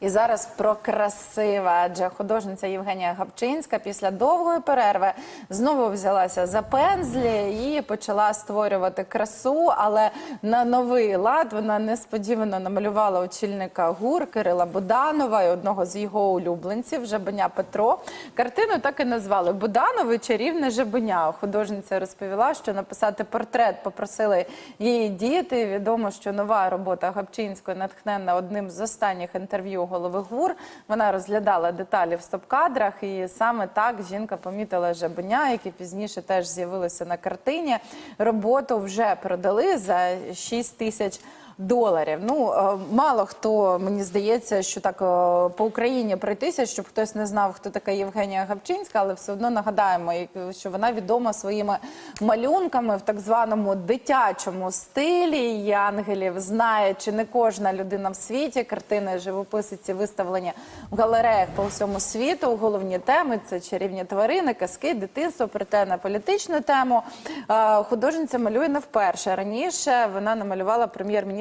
І зараз про красиве, адже художниця Євгенія Гапчинська після довгої перерви знову взялася за пензлі і почала створювати красу. Але на новий лад вона несподівано намалювала очільника ГУР Кирила Буданова і одного з його улюбленців Жабеня Петро. Картину так і назвали Буданови чарівне жабеня. Художниця розповіла, що написати портрет попросили її діти. Відомо, що нова робота Гапчинської натхненна одним з останніх інтерв'ю голови ГУР. Вона розглядала деталі в стоп-кадрах, і саме так жінка помітила жабеня, які пізніше теж з'явилися на картині. Роботу вже продали за 6 тисяч. Доларів. Ну е, мало хто мені здається, що так е, по Україні пройтися, щоб хтось не знав, хто така Євгенія Гапчинська, але все одно нагадаємо, що вона відома своїми малюнками в так званому дитячому стилі. Її ангелів знає чи не кожна людина в світі. Картини живописиці виставлені в галереях по всьому світу. Головні теми це чарівні тварини, казки, дитинство, проте на політичну тему. Е, Художниця малює не вперше. Раніше вона намалювала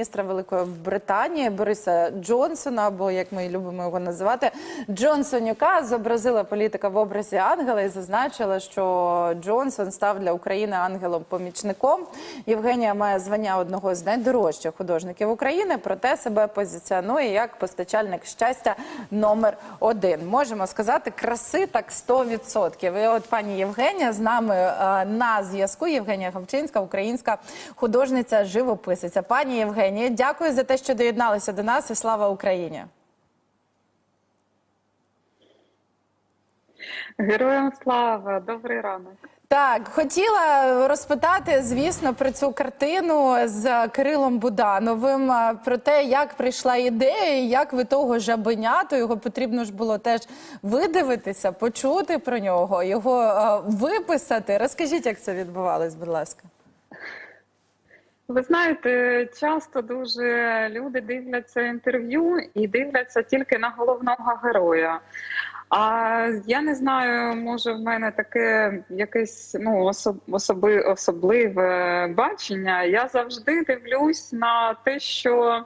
прем'єр-міністра Великої Британії Бориса Джонсона, або як ми любимо його називати, Джонсонюка. Зобразила політика в образі ангела і зазначила, що Джонсон став для України ангелом-помічником. Євгенія має звання одного з найдорожчих художників України, проте себе позиціонує як постачальник щастя номер один. Можемо сказати, краси так 100%. І от пані Євгенія з нами е, на зв'язку. Євгенія Гавчинська, українська художниця, живописиця. Пані Євгенія, дякую за те, що доєдналися до нас. І слава Україні! Героям слава, добрий ранок. Так, хотіла розпитати, звісно, про цю картину з Кирилом Будановим, про те, як прийшла ідея, і як ви того жабеняту, його потрібно ж було теж видивитися, почути про нього, його виписати. Розкажіть, як це відбувалось, будь ласка. Ви знаєте, часто дуже люди дивляться інтерв'ю і дивляться тільки на головного героя. А я не знаю, може в мене таке якесь ну особи, особливе бачення. Я завжди дивлюсь на те, що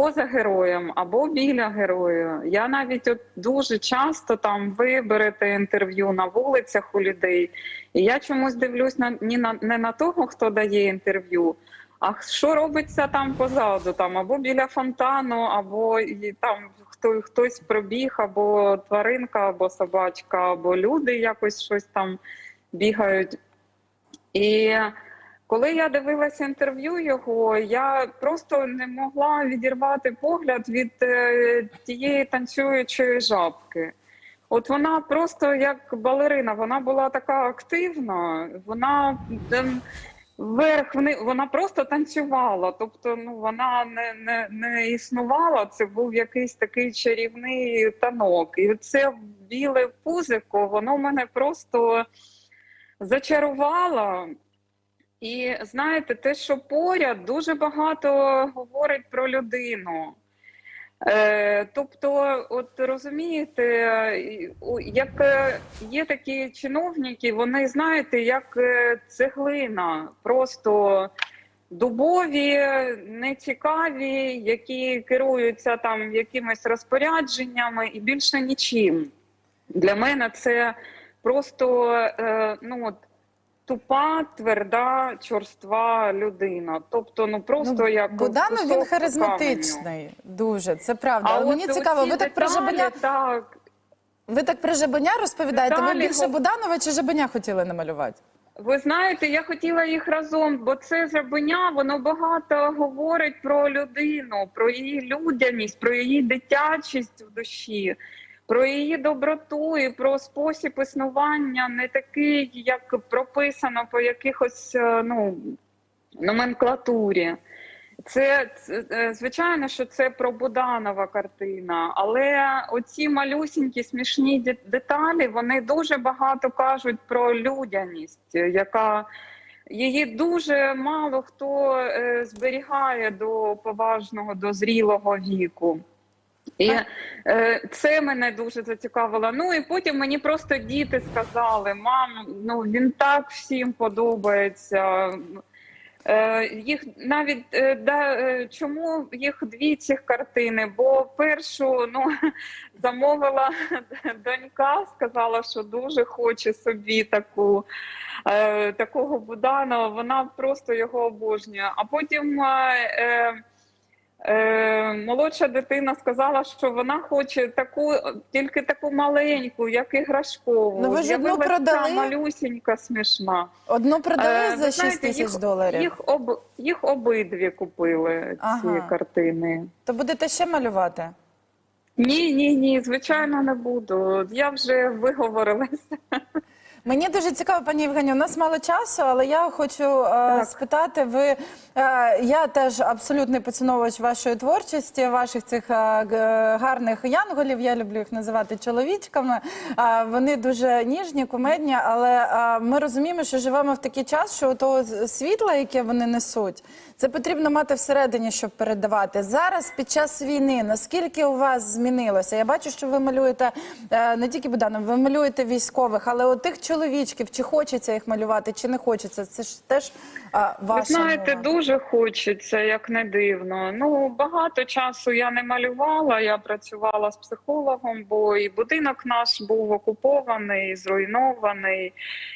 поза героєм або біля героя. Я навіть от дуже часто там ви берете інтерв'ю на вулицях у людей, і я чомусь дивлюсь на ні на не на того, хто дає інтерв'ю. А що робиться там позаду, там або біля фонтану, або і там хто хтось пробіг, або тваринка, або собачка, або люди якось щось там бігають. І коли я дивилася інтерв'ю його, я просто не могла відірвати погляд від е, тієї танцюючої жабки. От вона просто як балерина, вона була така активна, вона ем, вверх вона просто танцювала. Тобто, ну вона не, не, не існувала. Це був якийсь такий чарівний танок. І це біле пузико, воно мене просто зачарувало. І знаєте, те, що поряд дуже багато говорить про людину. Е, тобто, от розумієте, як е, є такі чиновники, вони знаєте, як е, цеглина, просто дубові, нецікаві, які керуються там якимись розпорядженнями і більше нічим. Для мене це просто е, ну, от, тупа, тверда, чорства людина. Тобто, ну просто як Буданов він харизматичний, дуже це правда. Але мені цікаво, ви так про деталі, жабеня, Так, ви так про жабеня розповідаєте. Ви більше Буданова чи жабеня хотіли намалювати? ви знаєте, я хотіла їх разом, бо це жабеня, воно багато говорить про людину, про її людяність, про її дитячість в душі, про її доброту і про спосіб існування, не такий, як прописано по якихось е, ну, номенклатурі. Це, е, звичайно, що це про Буданова картина, але оці малюсінькі смішні деталі вони дуже багато кажуть про людяність, яка її дуже мало хто е, зберігає до поважного, до зрілого віку. І е, це мене дуже зацікавило. Ну і потім мені просто діти сказали: мам, ну він так всім подобається. Е, Їх навіть е, да, е, чому їх дві цих картини? Бо першу ну замовила донька, сказала, що дуже хоче собі таку е, такого Буданова. Вона просто його обожнює. А потім е, е, молодша дитина сказала, що вона хоче таку, тільки таку маленьку, як іграшкову. Ну, ви ж одну продали. малюсінька, смішна. Одну продали Е, за ви 6 тисяч доларів. Їх, об, їх обидві купили, ці Ага. картини. То будете ще малювати? Ні, ні, ні, звичайно, не буду. Я вже виговорилася. Мені дуже цікаво, пані Євгенію, у нас мало часу, але я хочу е, спитати. Ви е, я теж абсолютний поціновувач вашої творчості, ваших цих е, гарних янголів. Я люблю їх називати чоловічками. Е, вони дуже ніжні, кумедні, але е, ми розуміємо, що живемо в такий час, що того світла, яке вони несуть, це потрібно мати всередині, щоб передавати. Зараз під час війни наскільки у вас змінилося? Я бачу, що ви малюєте е, не тільки Буданов, ви малюєте військових, але от тих чоловічків, чи хочеться їх малювати, чи не хочеться, це ж теж е, Ви знаєте, мова. дуже хочеться, як не дивно. Ну багато часу я не малювала. Я працювала з психологом, бо і будинок наш був окупований, зруйнований,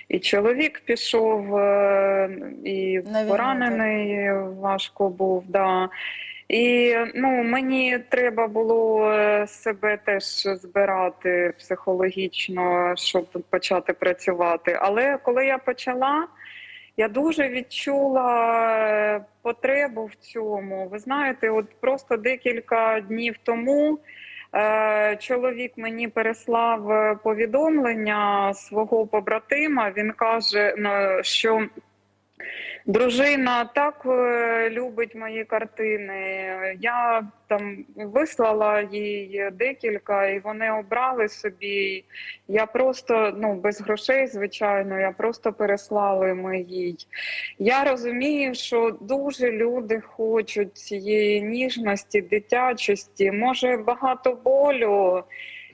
і чоловік пішов, е, і На поранений важко був. Да. І ну мені треба було е, себе теж збирати психологічно, щоб почати працювати. Але коли я почала, я дуже відчула е, потребу в цьому. Ви знаєте, от просто декілька днів тому. е, Чоловік мені переслав повідомлення свого побратима. Він каже, що Дружина так е, любить мої картини. Я там вислала їй декілька, і вони обрали собі. Я просто ну без грошей, звичайно, я просто переслала ми їй. Я розумію, що дуже люди хочуть цієї ніжності, дитячості, може багато болю.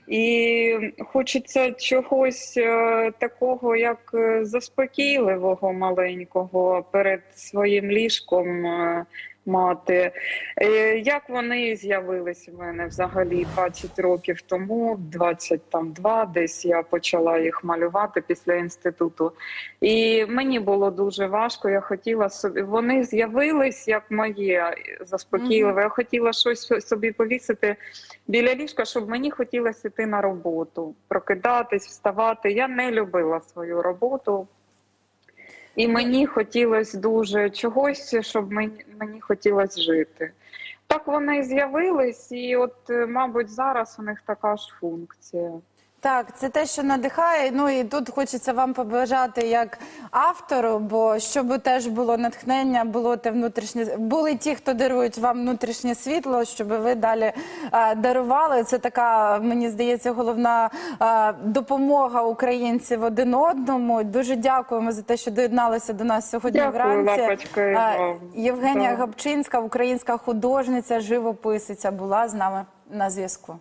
І хочеться чогось е, такого, як е, заспокійливого маленького перед своїм ліжком е, мати. Е, Як вони з'явились в мене взагалі 20 років тому, 22 десь я почала їх малювати після інституту. І мені було дуже важко. Я хотіла собі. Вони з'явились як моє заспокійливе. Я хотіла щось собі повісити біля ліжка, щоб мені хотілося йти на роботу, прокидатись, вставати. Я не любила свою роботу. І мені хотілося дуже чогось, щоб мені, мені хотілося жити. Так вони з'явились, і от, е, мабуть, зараз у них така ж функція. Так, це те, що надихає. Ну і тут хочеться вам побажати як автору, бо щоб теж було натхнення, було те внутрішнє були ті, хто дарують вам внутрішнє світло, щоб ви далі е, дарували. Це така, мені здається, головна е, допомога українців один одному. Дуже дякуємо за те, що доєдналися до нас сьогодні Дякую, вранці. Лапочка, Е. Євгенія Да. Габчинська, українська художниця, живописиця, була з нами на зв'язку.